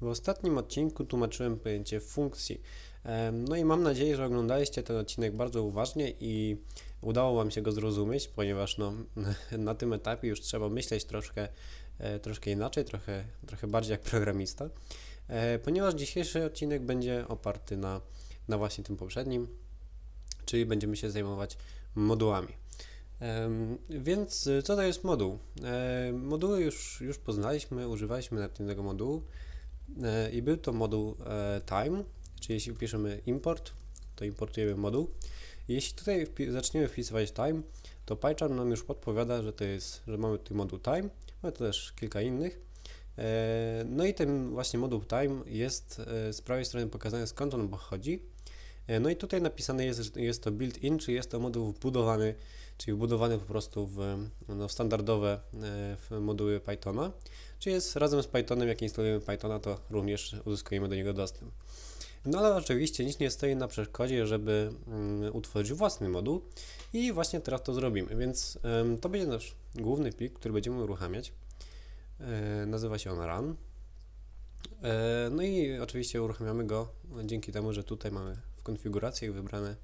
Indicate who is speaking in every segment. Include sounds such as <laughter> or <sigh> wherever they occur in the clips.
Speaker 1: W ostatnim odcinku tłumaczyłem pojęcie funkcji. No i mam nadzieję, że oglądaliście ten odcinek bardzo uważnie i udało Wam się go zrozumieć, ponieważ no, <laughs> na tym etapie już trzeba myśleć troszkę, e, troszkę inaczej, trochę, trochę bardziej jak programista, E, ponieważ dzisiejszy odcinek będzie oparty na, na właśnie tym poprzednim, czyli będziemy się zajmować modułami. Więc y, co to jest moduł? E, Moduły już, już poznaliśmy, używaliśmy tego modułu E, i był to moduł e, time, czyli jeśli upiszemy import, to importujemy moduł. Jeśli tutaj zaczniemy wpisywać time, to PyCharm nam już podpowiada, że to jest, że mamy tu moduł time, mamy też kilka innych. E, No i ten właśnie moduł time jest e, z prawej strony pokazane skąd on pochodzi. E, No i tutaj napisane jest, że jest to built-in, czyli jest to moduł wbudowany, czyli wbudowany po prostu w, no, w standardowe e, w moduły Pythona. Czyli jest razem z Pythonem, jak instalujemy Pythona, to również uzyskujemy do niego dostęp. No ale oczywiście nic nie stoi na przeszkodzie, żeby mm, utworzyć własny moduł i właśnie teraz to zrobimy, więc to będzie nasz główny plik, który będziemy uruchamiać. E, nazywa się on run. No i oczywiście uruchamiamy go dzięki temu, że tutaj mamy w konfiguracjach wybrany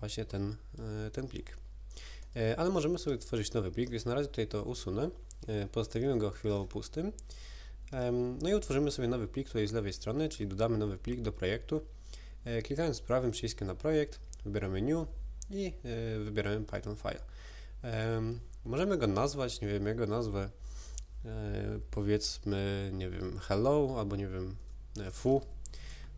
Speaker 1: właśnie ten, e, ten plik. E, Ale możemy sobie tworzyć nowy plik, więc na razie tutaj to usunę. E, Pozostawimy go chwilowo pustym. No i utworzymy sobie nowy plik tutaj z lewej strony, czyli dodamy nowy plik do projektu. Klikając prawym przyciskiem na projekt, wybieramy New i wybieramy Python File. Em, Możemy go nazwać, nie wiem jak go nazwę, powiedzmy, nie wiem, hello albo nie wiem, foo.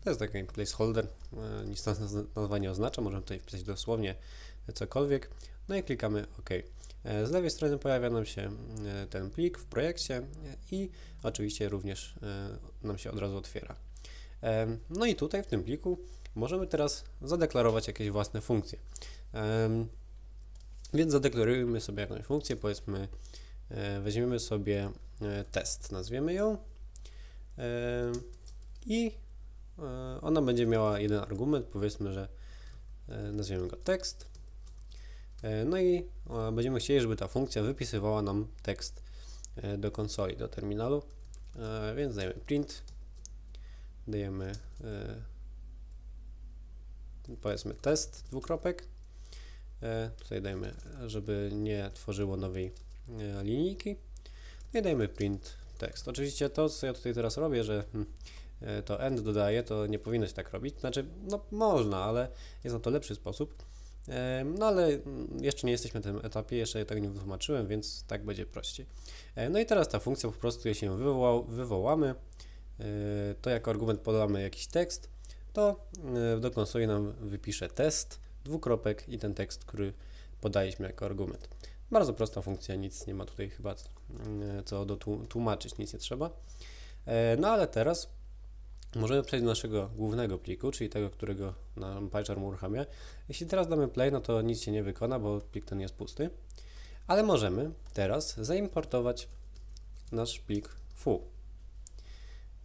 Speaker 1: To jest taki placeholder, e, nic to naz- nazwa nie oznacza, możemy tutaj wpisać dosłownie cokolwiek. No i klikamy OK. E, Z lewej strony pojawia nam się e, ten plik w projekcie i oczywiście również nam się od razu otwiera. No i tutaj w tym pliku możemy teraz zadeklarować jakieś własne funkcje. Więc zadeklarujemy sobie jakąś funkcję, powiedzmy weźmiemy sobie test, nazwiemy ją i ona będzie miała jeden argument, powiedzmy, że e, nazwiemy go tekst. E, No i e, będziemy chcieli, żeby ta funkcja wypisywała nam tekst e, do konsoli, do terminalu. E, Więc dajemy print, dajemy e, powiedzmy test, dwukropek. E, Tutaj dajemy, żeby nie tworzyło nowej e, linijki. No i dajemy print tekst. Oczywiście to, co ja tutaj teraz robię, że hmm, e, to end dodaję, to nie powinno się tak robić. Znaczy, no można, ale jest na to lepszy sposób. E, No ale mm, jeszcze nie jesteśmy na tym etapie, jeszcze tego nie wytłumaczyłem, więc tak będzie prościej. E, No i teraz ta funkcja po prostu, jeśli ją wywoła, wywołamy, e, to jako argument podamy jakiś tekst, to e, do konsoli nam wypisze test, dwukropek i ten tekst, który podaliśmy jako argument. Bardzo prosta funkcja, nic nie ma tutaj chyba mm, co dotłu- tłumaczyć, nic nie trzeba. E, No ale teraz możemy przejść do naszego głównego pliku, czyli tego, którego nam PyCharm uruchamia. Jeśli teraz damy play, no to nic się nie wykona, bo plik ten jest pusty. Ale możemy teraz zaimportować nasz plik foo.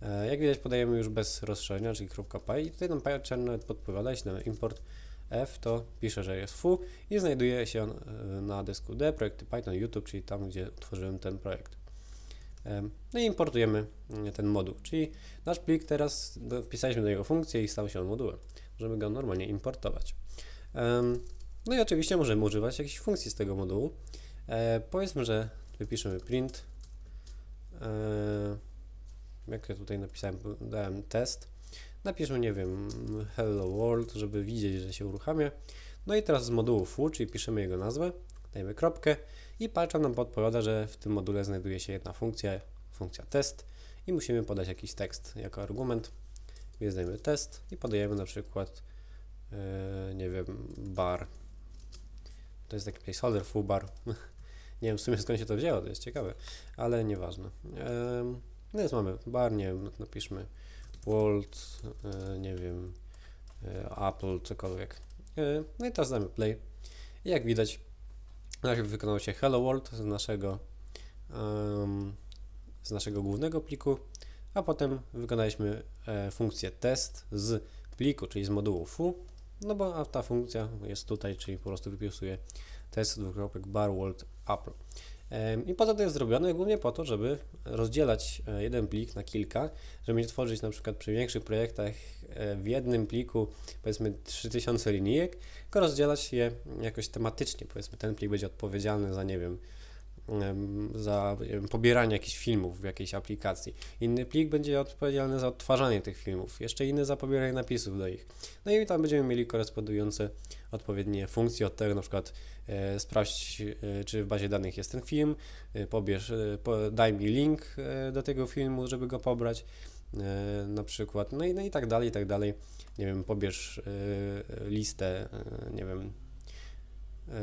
Speaker 1: E, Jak widać podajemy już bez rozszerzenia, czyli .py i tutaj nam PyCharm nawet podpowiada, jeśli damy import f, to pisze, że jest foo i znajduje się on e, na dysku D, projekty Python, YouTube, czyli tam, gdzie utworzyłem ten projekt. No i importujemy mm, ten moduł, czyli nasz plik teraz wpisaliśmy do niego funkcję i stał się on modułem. Możemy go normalnie importować. No i oczywiście możemy używać jakichś funkcji z tego modułu. E, Powiedzmy, że wypiszemy print. e, Jak ja tutaj napisałem, dałem test. Napiszmy, nie wiem, hello world, żeby widzieć, że się uruchamia. No i teraz z modułu foo, czyli piszemy jego nazwę, dajemy kropkę i PyCharm nam podpowiada, że w tym module znajduje się jedna funkcja, funkcja test i musimy podać jakiś tekst jako argument. Więc dajemy test i podajemy na przykład, e, nie wiem, bar. To jest taki placeholder, full bar. <laughs> nie wiem w sumie skąd się to wzięło, to jest ciekawe, ale nieważne. Em, No więc mamy bar, nie wiem, napiszmy world, e, nie wiem, e, apple, cokolwiek. E, No i teraz damy play. I jak widać, najpierw wykonał się hello world z naszego em, z naszego głównego pliku, a potem wykonaliśmy e, funkcję test z pliku, czyli z modułu foo, no bo ta funkcja jest tutaj, czyli po prostu wypisuje test dwukropek bar world apple. I po co to jest zrobione? Głównie po to, żeby rozdzielać e, jeden plik na kilka, żeby tworzyć na przykład przy większych projektach e, w jednym pliku powiedzmy 3000 linijek, tylko rozdzielać je jakoś tematycznie. Powiedzmy ten plik będzie odpowiedzialny za, nie wiem, em, za wiem, pobieranie jakichś filmów w jakiejś aplikacji. Inny plik będzie odpowiedzialny za odtwarzanie tych filmów, jeszcze inny za pobieranie napisów do ich. No i tam będziemy mieli korespondujące odpowiednie funkcje od tego, na przykład e, sprawdź, e, czy w bazie danych jest ten film, e, pobierz, e, po, daj mi link e, do tego filmu, żeby go pobrać, e, na przykład, no i, no i tak dalej, i tak dalej. Nie wiem, pobierz e, listę, e, nie wiem,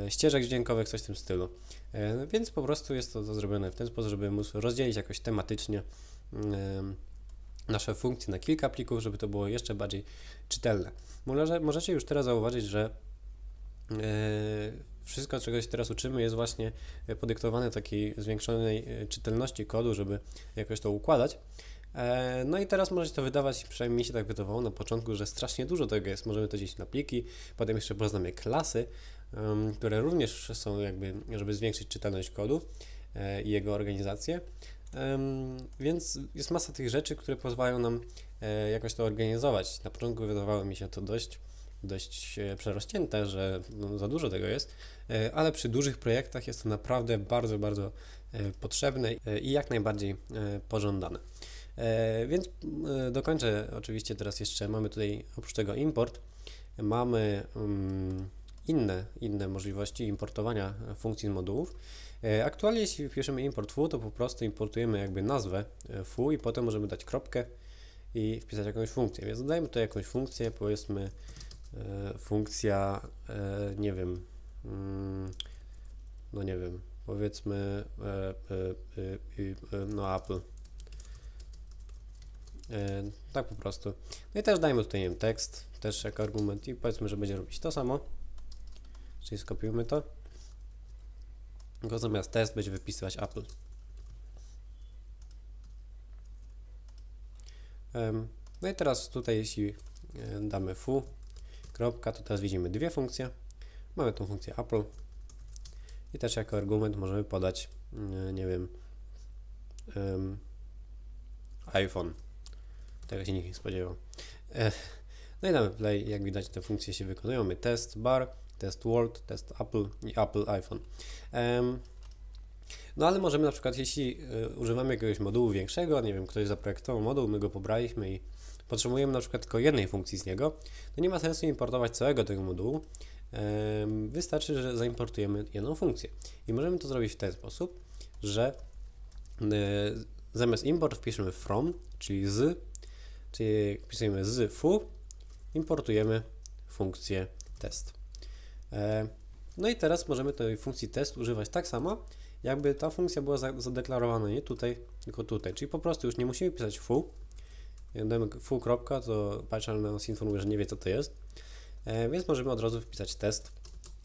Speaker 1: ścieżek dźwiękowych, coś w tym stylu. E, Więc po prostu jest to, zrobione w ten sposób, żeby móc rozdzielić jakoś tematycznie em, nasze funkcje na kilka plików, żeby to było jeszcze bardziej czytelne. Może, możecie już teraz zauważyć, że e, wszystko, czego się teraz uczymy, jest właśnie e, podyktowane takiej zwiększonej e, czytelności kodu, żeby jakoś to układać. E, No i teraz może się to wydawać, przynajmniej mi się tak wydawało na początku, że strasznie dużo tego jest. Możemy to dzielić na pliki, potem jeszcze poznamy klasy, które również są jakby, żeby zwiększyć czytelność kodu e, i jego organizację. Więc jest masa tych rzeczy, które pozwalają nam e, jakoś to organizować. Na początku wydawało mi się to dość, dość e, przerośnięte, że no, za dużo tego jest, ale przy dużych projektach jest to naprawdę bardzo, bardzo potrzebne i jak najbardziej pożądane. Więc dokończę oczywiście teraz jeszcze, mamy tutaj oprócz tego import, mamy mm, inne, inne możliwości importowania funkcji z modułów. E, Aktualnie jeśli wpiszemy import foo, to po prostu importujemy jakby nazwę e, foo i potem możemy dać kropkę i wpisać jakąś funkcję. Więc dodajmy tutaj jakąś funkcję, powiedzmy e, funkcja, nie wiem, mm, no nie wiem, powiedzmy no Apple. Tak po prostu. No i też dajmy tutaj nie wiem, tekst, też jako argument i powiedzmy, że będzie robić to samo. Czyli skopiujmy to. Tylko zamiast test będzie wypisywać Apple. No i teraz tutaj jeśli e, damy foo, kropka, to teraz widzimy dwie funkcje. Mamy tą funkcję Apple i też jako argument możemy podać, e, nie wiem, em, iPhone. Tego się nikt nie spodziewał. E, No i damy play, jak widać te funkcje się wykonują. Mamy test bar, test world, test Apple i Apple iPhone. No ale możemy na przykład, jeśli y, używamy jakiegoś modułu większego, nie wiem, ktoś zaprojektował moduł, my go pobraliśmy i potrzebujemy na przykład tylko jednej funkcji z niego, to nie ma sensu importować całego tego modułu. Wystarczy, że zaimportujemy jedną funkcję. I możemy to zrobić w ten sposób, że y, zamiast import wpiszemy from, czyli z, czyli wpisujemy z foo, importujemy funkcję test. E, No i teraz możemy tej funkcji test używać tak samo, jakby ta funkcja była za- zadeklarowana nie tutaj, tylko tutaj. Czyli po prostu już nie musimy pisać foo. Damy foo kropka, to Python nas informuje, że nie wie co to jest. E, Więc możemy od razu wpisać test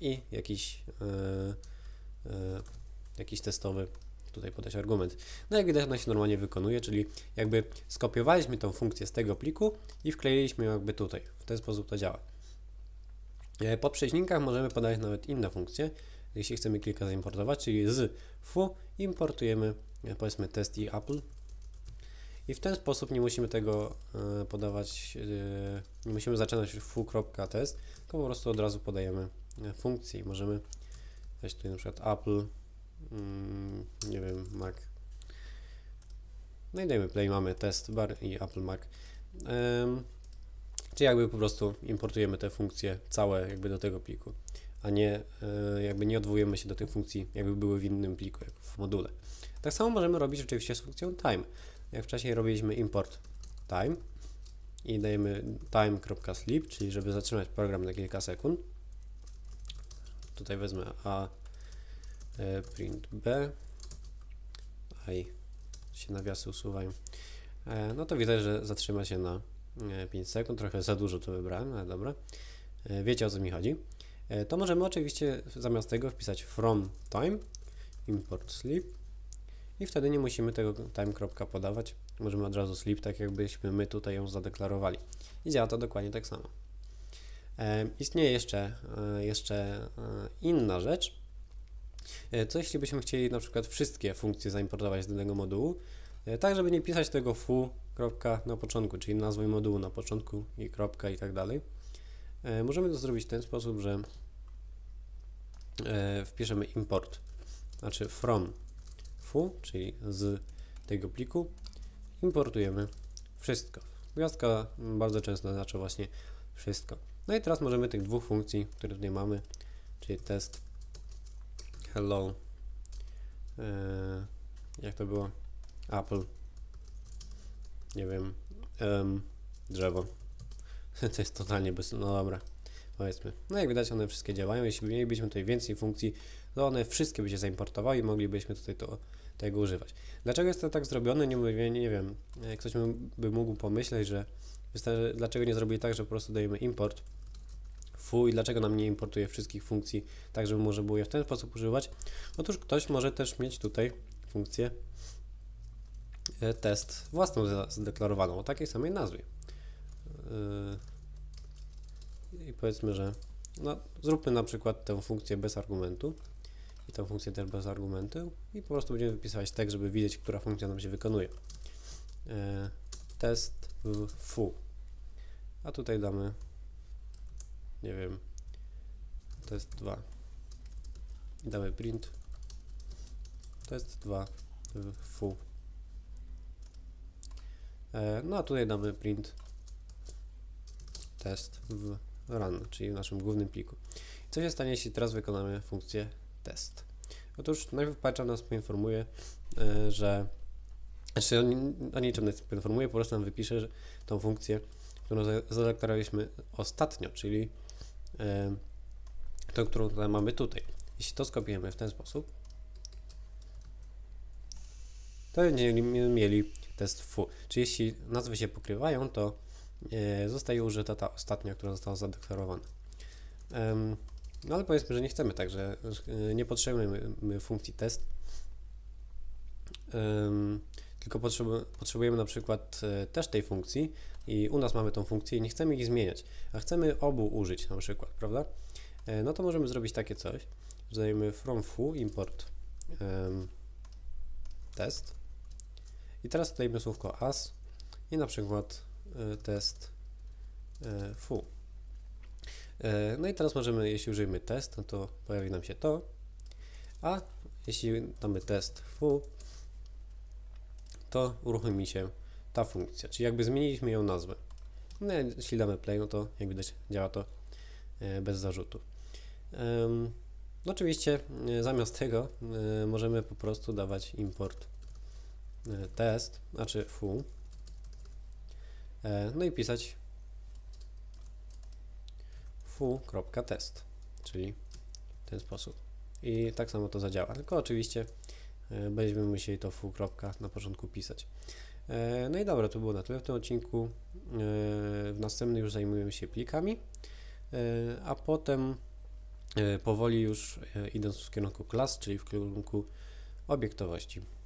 Speaker 1: i jakiś, e, jakiś testowy tutaj podać argument. No jak widać, ona się normalnie wykonuje, czyli jakby skopiowaliśmy tą funkcję z tego pliku i wkleiliśmy ją jakby tutaj. W ten sposób to działa. E, Po przeźnikach możemy podać nawet inne funkcje, jeśli chcemy kilka zaimportować, czyli z foo importujemy e, powiedzmy test i Apple i w ten sposób nie musimy tego e, podawać, nie musimy zaczynać foo.test, tylko po prostu od razu podajemy funkcję i możemy dać tutaj na przykład Apple, mm, nie wiem, Mac. No i dajmy play, mamy test bar i Apple Mac. Czyli jakby po prostu importujemy te funkcje całe jakby do tego pliku, a nie e, jakby nie odwołujemy się do tych funkcji, jakby były w innym pliku, jak w module. Tak samo możemy robić oczywiście z funkcją time. Jak wcześniej robiliśmy import time i dajemy time.sleep, czyli żeby zatrzymać program na kilka sekund. Tutaj wezmę a e, print b i się nawiasy usuwają. E, no to widać, że zatrzyma się na 5 sekund, trochę za dużo to wybrałem, ale dobra. E, Wiecie o co mi chodzi. E, To możemy oczywiście zamiast tego wpisać from time, import sleep i wtedy nie musimy tego time podawać. Możemy od razu sleep, tak jakbyśmy my tutaj ją zadeklarowali. I działa to dokładnie tak samo. E, Istnieje jeszcze, e, jeszcze e, inna rzecz, E, Co jeśli byśmy chcieli na przykład wszystkie funkcje zaimportować do danego modułu, e, tak żeby nie pisać tego fu kropka na początku, czyli nazwę modułu na początku i kropka i tak dalej. E, Możemy to zrobić w ten sposób, że e, wpiszemy import, znaczy from fu, czyli z tego pliku, importujemy wszystko. Gwiazdka bardzo często oznacza właśnie wszystko. No i teraz możemy tych dwóch funkcji, które tutaj mamy, czyli test hello, e, jak to było, apple, nie wiem, em, drzewo, <laughs> to jest totalnie bez, no dobra, powiedzmy. No jak widać one wszystkie działają, jeśli mielibyśmy tutaj więcej funkcji, to one wszystkie by się zaimportowały i moglibyśmy tutaj to, tego używać. Dlaczego jest to tak zrobione, nie mówię, nie wiem, e, ktoś by mógł pomyśleć, że wystarczy, dlaczego nie zrobili tak, że po prostu dajemy import fu i dlaczego nam nie importuje wszystkich funkcji, tak żeby można było je w ten sposób używać. Otóż ktoś może też mieć tutaj funkcję test własną zdeklarowaną o takiej samej nazwie. Yy, I powiedzmy, że no, zróbmy na przykład tę funkcję bez argumentu i tę funkcję też bez argumentu i po prostu będziemy wypisywać tekst, żeby widzieć, która funkcja nam się wykonuje. E, Test w fu. A tutaj damy nie wiem, test 2. I damy print. Test 2 w fu. E, no a tutaj damy print test w run, czyli w naszym głównym pliku. Co się stanie, jeśli teraz wykonamy funkcję test? Otóż najpierw Python nas poinformuje, e, że on, o niczym nas poinformuje, po prostu nam wypisze że tą funkcję, którą za- zadeklarowaliśmy ostatnio, czyli e, tą, którą tutaj mamy tutaj. Jeśli to skopiujemy w ten sposób, to będziemy mieli test foo. Czyli jeśli nazwy się pokrywają, to e, zostaje użyta ta ostatnia, która została zadeklarowana. No ale powiedzmy, że nie chcemy tak, że e, nie potrzebujemy funkcji test, tylko potrzebu- potrzebujemy na przykład e, też tej funkcji i u nas mamy tą funkcję i nie chcemy ich zmieniać, a chcemy obu użyć na przykład, prawda? E, No to możemy zrobić takie coś, że dajemy from foo import test i teraz dajemy słówko as i na przykład e, test e, foo. E, No i teraz możemy, jeśli użyjemy test, no to pojawi nam się to, a jeśli damy test foo, to uruchomi się ta funkcja, czyli jakby zmieniliśmy ją nazwę. No, jeśli damy play, no to jak widać działa to bez zarzutu. No oczywiście zamiast tego możemy po prostu dawać import test, znaczy foo, e, no i pisać foo.test, czyli w ten sposób. I tak samo to zadziała, tylko oczywiście e, będziemy musieli to kropka na początku pisać. E, No i dobra, to było na tyle w tym odcinku. E, W następnym już zajmujemy się plikami, e, a potem e, powoli już e, idąc w kierunku klas, czyli w kierunku obiektowości.